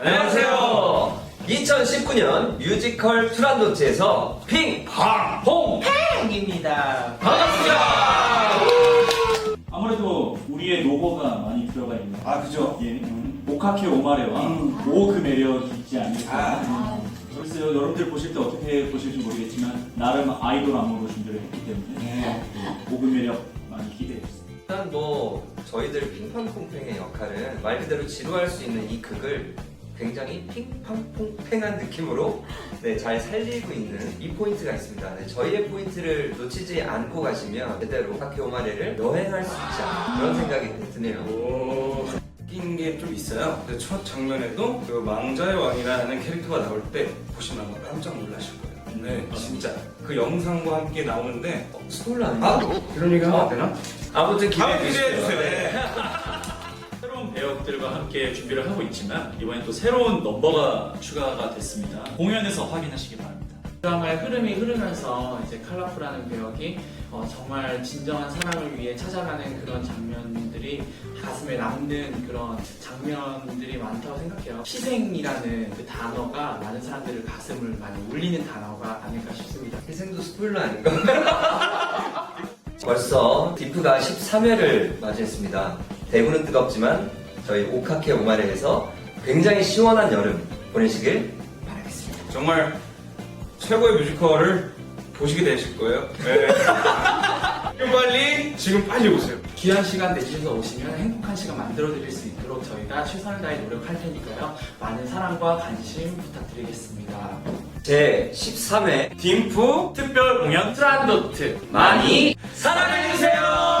안녕하세요. 2019년 뮤지컬 투란도츠에서 핑팡 입니다. 반갑습니다. 아무래도 우리의 로고가 많이 들어가 있는 아 그죠? 예, 음, 오카케 오마레와 음. 오그 매력이 있지 않을까 아. 그래서 여러분들 보실 때 어떻게 보실지 모르겠지만 나름 아이돌 안무로 준비를 했기 때문에 네. 오그 매력 많이 기대해 주세요 일단 뭐 저희들 핑팡퐁팽의 역할은 말 그대로 지루할 수 있는 이 극을 굉장히 핑팡퐁팽한 느낌으로 네, 잘 살리고 있는 이 포인트가 있습니다. 네, 저희의 포인트를 놓치지 않고 가시면 제대로 카케오마레를 여행할 수 있지 않나 그런 생각이 드네요. 웃긴 게 좀 있어요. 근데 첫 장면에도 그 망자의 왕이라는 캐릭터가 나올 때 보시면 아마 깜짝 놀라실 거예요. 네, 진짜 그 영상과 함께 나오는데 어, 스포일러 아닌가? 그런 얘기 하면 안 되나? 아무튼 기대해 기대해 주세요. 주세요. 네. 배역들과 함께 준비를 하고 있지만 이번엔 또 새로운 넘버가 추가가 됐습니다 공연에서 확인하시기 바랍니다 드라마의 흐름이 흐르면서 이제 칼라프라는 배역이 어, 정말 진정한 사랑을 위해 찾아가는 그런 장면들이 가슴에 남는 그런 장면들이 많다고 생각해요. 희생이라는 그 단어가 많은 사람들의 가슴을 많이 울리는 단어가 아닐까 싶습니다. 희생도 스포일러 아닌가? 벌써 디프가 13회를 맞이했습니다. 대구는 뜨겁지만 저희 오카케 오마레에서 굉장히 시원한 여름 보내시길 바라겠습니다. 정말 최고의 뮤지컬을 보시게 되실 거예요. 네. 지금 빨리 지금 빨리 오세요. 귀한 시간 내주셔서 오시면 행복한 시간 만들어드릴 수 있도록 저희가 최선을 다해 노력할 테니까요. 많은 사랑과 관심 부탁드리겠습니다. 제 13회 딤프 특별 공연 트란도트 많이 사랑해주세요!